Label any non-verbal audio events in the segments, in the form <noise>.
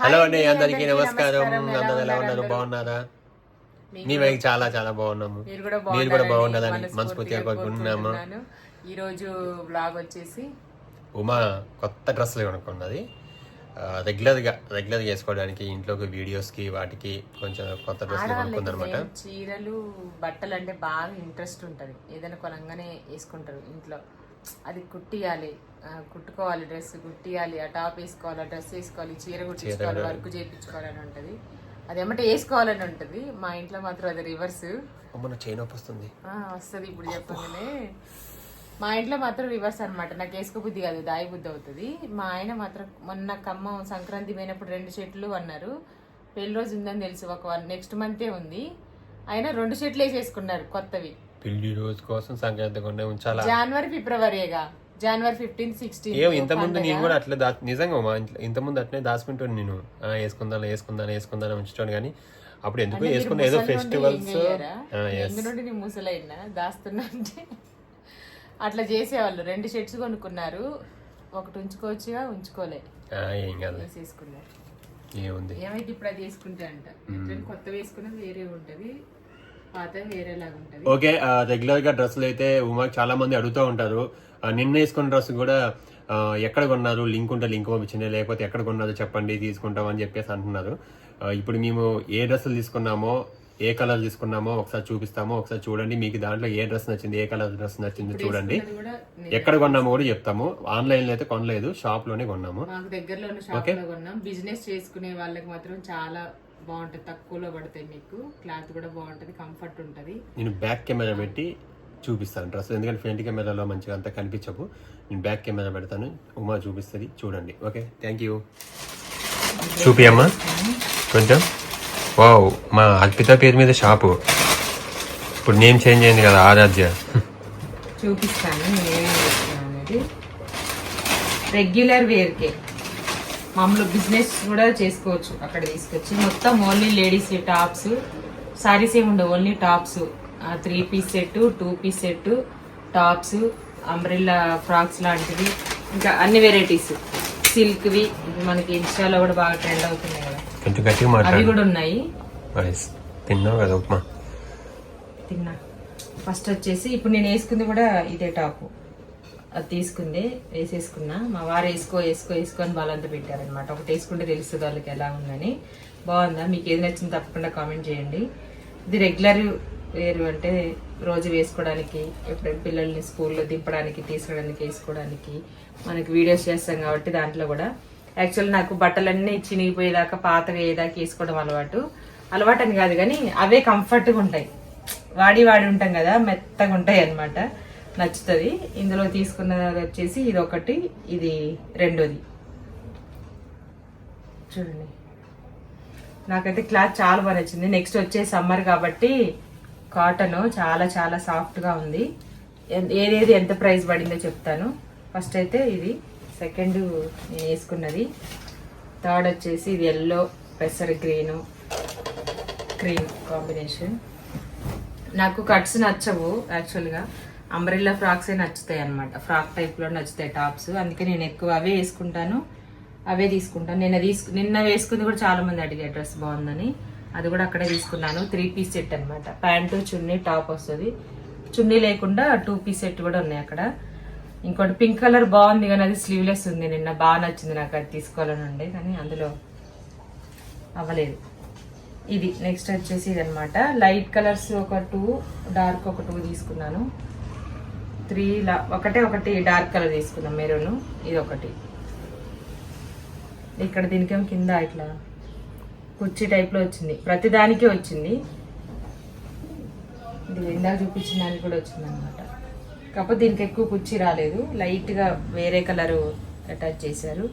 Hello అండి అందరికీ నమస్కారం. అందరూ ఎలా ఉన్నారు? బాగున్నారా? మేమైతే చాలా చాలా బాగున్నాము. మీరు కూడా బాగుండాలని మనస్ఫూర్తిగా కోరుకుంటున్నాము. కోరుకుంటున్నాను. ఈ రోజు బ్లాగ్ వచ్చేసి ఉమా కొత్త డ్రెస్సులు కొనుక్కున్నది. రెగ్యులర్గా రెగ్యులర్ చేసుకోవడానికి ఇంట్లోకి వీడియోస్కి వాటికి కొంచెం కొత్త డ్రెస్సులు కొనుక్కుందనమాట ఆడవాళ్ళకి చీరలు బట్టలు అంటే బాగా ఇంట్రెస్ట్ ఉంటది. ఏదైనా కొనంగానే వేసుకుంటారు ఇంట్లో. అది కుట్టియాలి. కుట్టుకోవాలి డ్రెస్ కుట్టియాలి. ఆ టాప్ వేసుకోవాలి ఆ డ్రెస్ వేసుకోవాలి చీర కుట్టించుకోవాలి వర్క్ చేయించుకోవాలని ఉంటది. అది ఏమంటే వేసుకోవాలని ఉంటది. మా ఇంట్లో మాత్రం అది రివర్స్. వస్తుంది. వస్తుంది ఇప్పుడు చెప్పగానే. మా ఇంట్లో మాత్రం రివర్స్ అన్నమాట. నాకు వేసుకో బుద్ధి కాదు దాయి బుద్ధి అవుతుంది. మా ఆయన మాత్రం మొన్న ఖమ్మం సంక్రాంతి పోయినప్పుడు రెండు షర్ట్లు అన్నారు. పెళ్ళి రోజు ఉందని తెలుసు ఒక నెక్స్ట్ మంతే ఉంది. ఆయన రెండు షర్ట్లు వేసేసుకున్నారు కొత్తవి. పెళ్ళి రోజు కోసం సంక్రాంతి కొండే ఉంచాలా? జనవరి ఫిబ్రవరిగా జనవరి ఫిఫ్టీన్ సిక్స్టీన్ ఏం ఇంతకుముందు నేను కూడా అట్లా దా నిజంగా మా ఇంట్లో ఇంతకుముందు అట్లనే దాచుకుంటాను నేను. ఆ, వేసుకుందాను వేసుకుందాను వేసుకుందాను ఉంచుతాను కానీ అప్పుడు ఎందుకు వేసుకున్న ఏదో ఫెస్టివల్స్ ఎందు నుండి నీ ముసలైనా? దాస్తున్నా అంటే అట్లా చేసేవాళ్ళు. రెండు షర్ట్స్ కొనుక్కున్నారు. ఒకటి ఉంచుకోవచ్చుగా ఉంచుకోలే. ఏం కాదు వేసేసుకున్నారు ఏముంది? ఏమైతే ఇప్పుడు అది వేసుకుంటే అంట? కొత్త వేసుకున్నది వేరే ఉంటది. ఓకే రెగ్యులర్గా డ్రెస్సులు అయితే ఉమాకి చాలా మంది అడుగుతూ ఉంటారు. నిన్న వేసుకున్న డ్రెస్ కూడా ఎక్కడ కొన్నారు? లింక్ ఉంటే లింక్ పంపించండి లేకపోతే ఎక్కడ కొన్నారో చెప్పండి తీసుకుంటాం అని చెప్పేసి అంటున్నారు. ఇప్పుడు మేము ఏ డ్రెస్సులు తీసుకున్నామో ఏ కలర్ తీసుకున్నామో ఒకసారి చూపిస్తామో ఒకసారి చూడండి. మీకు దాంట్లో ఏ డ్రెస్ నచ్చింది ఏ కలర్ డ్రెస్ నచ్చింది చూడండి. ఎక్కడ కొన్నామో కూడా చెప్తాము. ఆన్లైన్లో అయితే కొనలేదు షాప్లోనే కొన్నాము దగ్గరలో కొన్నాం. బిజినెస్ చేసుకునే వాళ్ళకి మాత్రం చాలా బాగుంటది తక్కువలో పడతాయి మీకు. క్లాత్ కూడా బాగుంటది కంఫర్ట్ ఉంటది. నేను బ్యాక్ కెమెరా పెట్టి చూపిస్తాను డ్రెస్. ఎందుకంటే ఫ్రంట్ కెమెరాలో మంచిగా అంతా కనిపించవు. నేను బ్యాక్ కెమెరా పెడతాను. ఉమా చూపిస్తుంది. చూడండి. Okay thank you. చూపి అమ్మా కొంచెం. వావ్ మా అల్పిత పేరు మీద షాపు. ఇప్పుడు నేమ్ చేంజ్ అయింది కదా ఆరాధ్య. చూపిస్తాను రెగ్యులర్ వేర్కే మామూలు బిజినెస్ కూడా చేసుకోవచ్చు అక్కడ తీసుకొచ్చి. మొత్తం ఓన్లీ లేడీస్ టాప్స్. సారీస్ ఏమి ఉండవు only tops. Three piece set two piece set tops umbrella frocks లాంటివి. ఇంకా అన్ని వెరైటీస్ సిల్క్వి మనకి ఇన్స్టాలో కూడా బాగా ట్రెండ్ అవుతున్నాయి కదా. అవి కూడా ఉన్నాయి. తిన్నావు కదా ఉప్మా? తిన్నా. ఫస్ట్ వచ్చేసి ఇప్పుడు నేను వేసుకుంది కూడా ఇదే టాపు అది తీసుకుంది వేసేసుకున్నా. మా వారు వేసుకో వేసుకో వేసుకో అని వాళ్ళంతా పెట్టారనమాట ఒకటి వేసుకుంటే తెలుస్తుంది వాళ్ళకి ఎలా ఉందని. బాగుందా? మీకు ఏది నచ్చింది తప్పకుండా కామెంట్ చేయండి. ఇది రెగ్యులర్ వేరు అంటే రోజు వేసుకోవడానికి ఎప్పుడైనా పిల్లల్ని స్కూల్లో దింపడానికి తీసుకురావడానికి వేసుకోవడానికి మనకి వీడియోస్ చేస్తాం కాబట్టి దాంట్లో కూడా. యాక్చువల్ నాకు బట్టలన్నీ చినిగిపోయేదాకా పాతగా అయ్యేదాకా వేసుకోవడం అలవాటు. అలవాటు అని కాదు కానీ అవే కంఫర్ట్గా ఉంటాయి. వాడి వాడి ఉంటాం కదా మెత్తగా ఉంటాయి అన్నమాట. నచ్చుతుంది. ఇందులో తీసుకున్నది వచ్చేసి ఇది ఒకటి ఇది రెండోది. చూడండి. నాకైతే క్లాత్ చాలా బాగా నచ్చింది. నెక్స్ట్ వచ్చే సమ్మర్ కాబట్టి కాటన్ చాలా చాలా సాఫ్ట్గా ఉంది. ఏదేది ఎంత ప్రైస్ పడిందో చెప్తాను. ఫస్ట్ అయితే ఇది సెకండ్ నేను వేసుకున్నది. థర్డ్ వచ్చేసి ఇది ఎల్లో పెసర్ గ్రీను క్రీమ్ కాంబినేషన్. నాకు కట్స్ నచ్చవు యాక్చువల్గా. అంబ్రెల్లా ఫ్రాక్సే నచ్చుతాయి అనమాట ఫ్రాక్ టైప్లో నచ్చుతాయి టాప్స్. అందుకే నేను ఎక్కువ అవే వేసుకుంటాను. అవే తీసుకుంటాను. నిన్న తీసుకు నిన్న వేసుకుంది కూడా చాలా మంది డ్రెస్ బాగుందని. అది కూడా అక్కడే తీసుకున్నాను. త్రీ పీస్ సెట్ అనమాట ప్యాంటు చున్నీ టాప్ వస్తుంది. చున్నీ లేకుండా టూ పీస్ సెట్ కూడా ఉన్నాయి అక్కడ. ఇంకోటి పింక్ కలర్ బాగుంది కానీ అది స్లీవ్లెస్ ఉంది. నిన్న బాగా నచ్చింది నాకు అది తీసుకోవాలని ఉండే కానీ అందులో అవ్వలేదు. ఇది నెక్స్ట్ వచ్చేసి ఇది అనమాట లైట్ కలర్స్ ఒక టూ డార్క్ ఒక టూ తీసుకున్నాను. త్రీ లా ఒకటే ఒకటి డార్క్ కలర్ తీసుకున్నాం మెరూన్. ఇది ఒకటి. ఇక్కడ దీనికేం కింద ఇట్లా కుర్చీ టైప్లో వచ్చింది. ప్రతి దానికే వచ్చింది. ఇది ఇందాక చూపించిన దానికి కూడా వచ్చింది అనమాట కాకపోతే దీనికి ఎక్కువ కుర్చీ రాలేదు. లైట్గా వేరే కలరు అటాచ్ చేశారు.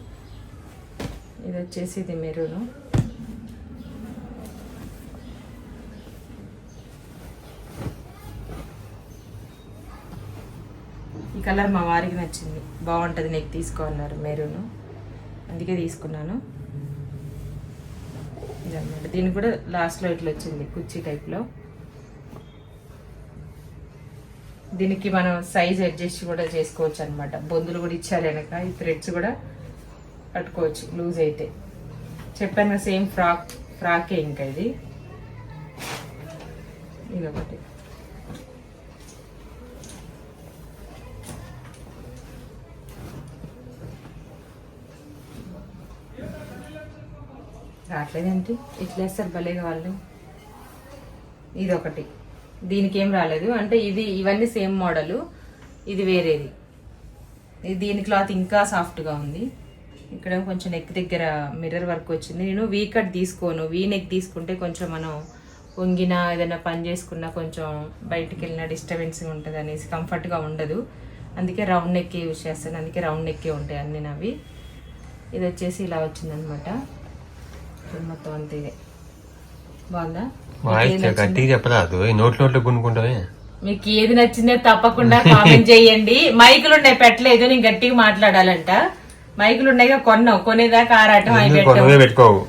ఇది వచ్చేసి ఇది మెరూను. కలర్ మా వారికి నచ్చింది. బాగుంటుంది నీకు తీసుకోన్నారు మెరూను. అందుకే తీసుకున్నాను. ఇదన్నమాట. దీనికి కూడా లాస్ట్లో ఇట్లా వచ్చింది కుర్చీ టైప్లో దీనికి మనం సైజ్ అడ్జస్ట్ కూడా చేసుకోవచ్చు అనమాట బొందులు కూడా ఇచ్చారు వెనక ఈ థ్రెడ్స్ కూడా పట్టుకోవచ్చు లూజ్ అయితే. చెప్పాను సేమ్ ఫ్రాక్ ఫ్రాకే ఇంకా ఇది? ఇది ఒకటి రావట్లేదేంటి ఇట్లా వేస్తారు భలేగా వాళ్ళు. ఇది ఒకటి దీనికి ఏం రాలేదు. అంటే ఇది ఇవన్నీ సేమ్ మోడలు. ఇది వేరేది. దీని క్లాత్ ఇంకా సాఫ్ట్గా ఉంది. ఇక్కడ కొంచెం నెక్ దగ్గర మిర్రర్ వర్క్ వచ్చింది. నేను వీ కట్ తీసుకోను. వీ నెక్ తీసుకుంటే కొంచెం మనం వంగినా ఏదైనా పని చేసుకున్నా కొంచెం బయటికి వెళ్ళిన డిస్టర్బెన్స్ ఉంటుంది అనేసి కంఫర్ట్గా ఉండదు. అందుకే రౌండ్ నెక్కే యూజ్ చేస్తాను. అందుకే రౌండ్ నెక్కే ఉంటాయి అన్ని నవి. ఇది వచ్చేసి ఇలా వచ్చిందనమాట. మొత్తం అంతే ఇదే. బాగుందా వాయిస్ గట్టిగా చెప్పరాదు ఈ నోట్ నోట్లో కొనుక్కుంటావే మీకు ఏది నచ్చిందో తప్పకుండా కామెంట్ చేయండి. మైకులు ఉన్నాయి పెట్టలేదు నేను గట్టిగా మాట్లాడాలంట. మైకులు ఉన్నాయిగా కొన్నావు కొనేదాకా ఆరాటం నువ్వే పెట్టుకోవు?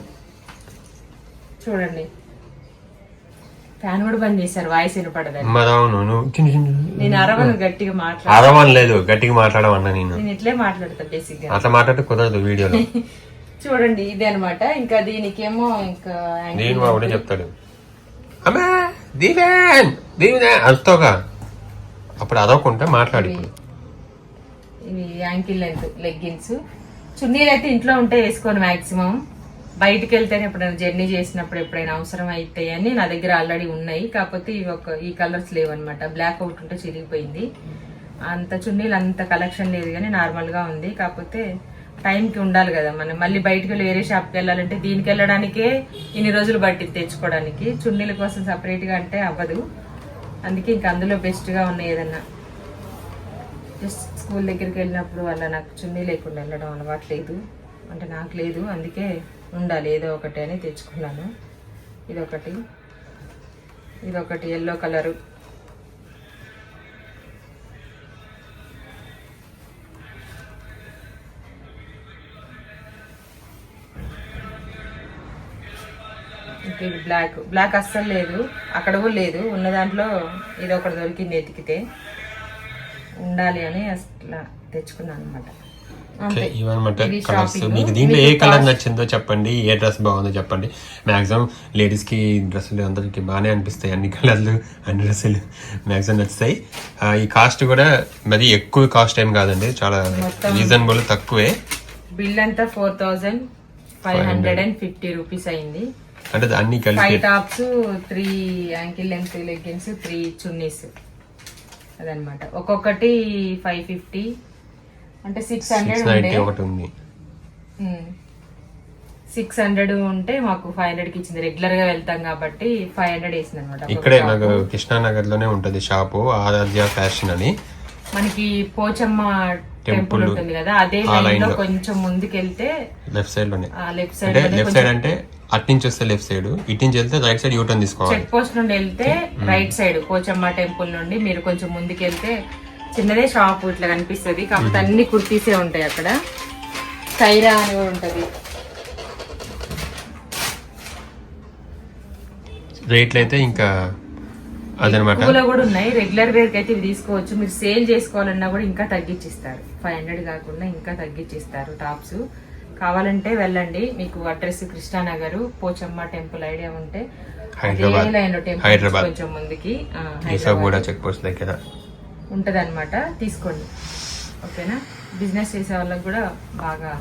చూడండి. ఫ్యాన్ కూడా బంద్ చేశారు వాయిస్ వినపడదని. నేను అరవను గట్టిగా మాట్లాడ అరవని లేదు గట్టిగా మాట్లాడమన్నా నేను. ఇట్లే మాట్లాడతా బేసిక్గా అట్లా మాట్లాడితే కుదరదు వీడియోలో. <laughs> చూడండి ఇదే అనమాట ఇంకా దీనికేమో ఇంకా నేను మా కూడా చెప్తాడు. అమ్మా దీవెన్ దీవెన్ అరుస్తావుగా అప్పుడు అదవకుంటే మాట్లాడి ఇవి యాంకిల్ లెంత్ లెగ్గిన్స్. చున్నీలు అయితే ఇంట్లో ఉంటే వేసుకోను మాక్సిమం. బయటికి వెళ్తేనే ఎప్పుడైనా జర్నీ చేసినప్పుడు ఎప్పుడైనా అవసరం అయితే అని నా దగ్గర ఆల్రెడీ ఉన్నాయి. కాకపోతే ఇవి ఒక ఈ కలర్స్ లేవన్నమాట. బ్లాక్ ఒకటి ఉంటే చిరిగిపోయింది. అంత చున్నీలు అంత కలెక్షన్ లేదు కానీ నార్మల్గా ఉంది. కాకపోతే టైంకి ఉండాలి కదా. మనం మళ్ళీ బయటకు వెళ్ళి వేరే షాప్కి వెళ్ళాలంటే దీనికి వెళ్ళడానికే ఇన్ని రోజులు బట్టి తెచ్చుకోవడానికి. చున్నీల కోసం సపరేట్గా అంటే అవ్వదు. అందుకే ఇంక అందులో బెస్ట్గా ఉన్నాయి ఏదన్నా. జస్ట్ స్కూల్ దగ్గరికి వెళ్ళినప్పుడు వల్ల నాకు చున్నీ లేకుండా వెళ్ళడం అలవాటు లేదు. అంటే నాకు లేదు. అందుకే ఉండాలి. ఏదో ఒకటి అని తెచ్చుకున్నాను. ఇదొకటి. ఇదొకటి ఎల్లో కలరు ఇంకా ఇది బ్లాక్ బ్లాక్ అస్సలు లేదు. అక్కడ కూడా లేదు. ఉన్న దాంట్లో ఇది ఒకటి దొరికింది ఎతికితే ఉండాలి అని అట్లా తెచ్చుకున్నాను అనమాట. మీకు దీంట్లో ఏ కలర్ నచ్చిందో చెప్పండి. ఏ డ్రెస్ బాగుందో చెప్పండి. మాక్సిమం లేడీస్కి డ్రెస్సులు అందరికి బాగానే అనిపిస్తాయి. అన్ని కలర్లు అన్ని డ్రెస్సులు మాక్సిమం నచ్చుతాయి. ఈ కాస్ట్ కూడా మరి ఎక్కువ కాస్ట్ ఏం కాదండి. చాలా రీజనబుల్ తక్కువే. బిల్ అంతా four thousand five hundred and fifty rupees అయింది. అంటే అన్ని కలిపి five tops three ankle length leggings three chunnis అదనమాట ఒక్కొక్కటి ఫైవ్ ఫిఫ్టీ అంటే సిక్స్ హండ్రెడ్ ఒకటి ఉంది. సిక్స్ హండ్రెడ్ ఉంటే మాకు ఫైవ్ హండ్రెడ్కి ఇచ్చింది. రెగ్యులర్గా వెళ్తాం కాబట్టి ఫైవ్ హండ్రెడ్ వేసింది అనమాట ఇక్కడే నాకు కృష్ణానగర్లోనే ఉంటది షాపు ఆరాధ్య ఫ్యాషన్ అని. మనకి పోచమ్మ టెంపుల్. ఉంటుంది కదా అదే లైన్లో. కొంచెం ముందుకెళ్తే లెఫ్ట్ సైడ్లోనే లెఫ్ట్ సైడ్ లెఫ్ట్ సైడ్ అంటే అటు నుంచి వస్తే లెఫ్ట్ సైడ్ ఇటు నుంచి వెళ్తే రైట్ సైడ్ యూటర్న్ తీసుకోవాలి. చెక్ పోస్ట్ నుండి వెళ్తే రైట్ సైడ్ పోచమ్మ టెంపుల్ నుండి మీరు కొంచెం ముందుకెళ్తే చిన్నదే షాప్ ఇట్లా కనిపిస్తది. కాకపోతే అన్ని కుర్తీసే ఉంటాయి అక్కడ. సైరా అని కూడా ఉంటది. రేట్లు అయితే ఇంకా అదనమాట. కూడా ఉన్నాయి. రెగ్యులర్ వేర్కి అయితే ఇవి తీసుకోవచ్చు. మీరు సేల్ చేసుకోవాలన్నా కూడా ఇంకా తగ్గించిస్తారు. ఫైవ్ హండ్రెడ్ కాకుండా ఇంకా తగ్గించిస్తారు టాప్స్ కావాలంటే వెళ్ళండి. మీకు address Krishnanagar Pochamma temple idea ఉంటే. హైదరాబాద్. కొంచెం ముందుకి చెక్ పోస్ట్ దగ్గర. ఉంటుంది అనమాట తీసుకోండి. ఓకేనా? బిజినెస్ చేసే వాళ్ళకి కూడా బాగా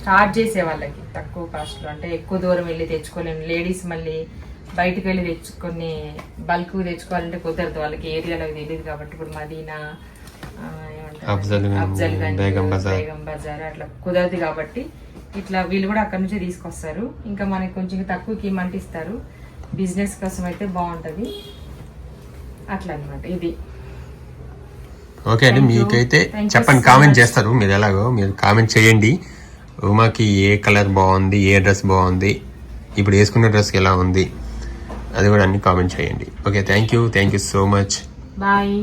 స్టార్ట్ చేసే వాళ్ళకి తక్కువ కాస్ట్లో. అంటే ఎక్కువ దూరం వెళ్ళి తెచ్చుకోలేము లేడీస్ మళ్ళీ బయటకు వెళ్ళి తెచ్చుకొని బల్క్ తెచ్చుకోవాలంటే కుదరదు. వాళ్ళకి ఏరియాలో తెలియదు కాబట్టి. ఇప్పుడు మదీనా బేగం బజార్. అట్లా కుదరదు కాబట్టి ఇట్లా వీళ్ళు కూడా అక్కడ నుంచే తీసుకొస్తారు. ఇంకా మనకి కొంచెం తక్కువకి ఇస్తారు. బిజినెస్ కోసం అయితే బాగుంటది. అట్లా అన్నమాట ఇది. ఓకే అండి. మీకైతే చెప్పండి కామెంట్. చేస్తారు మీరు ఎలాగో మీరు కామెంట్ చేయండి. ఉమాకి ఏ కలర్ బాగుంది ఏ డ్రెస్ బాగుంది ఇప్పుడు వేసుకున్న డ్రెస్కి ఎలా ఉంది అది కూడా అన్ని కామెంట్ చేయండి. Okay thank you thank you so much bye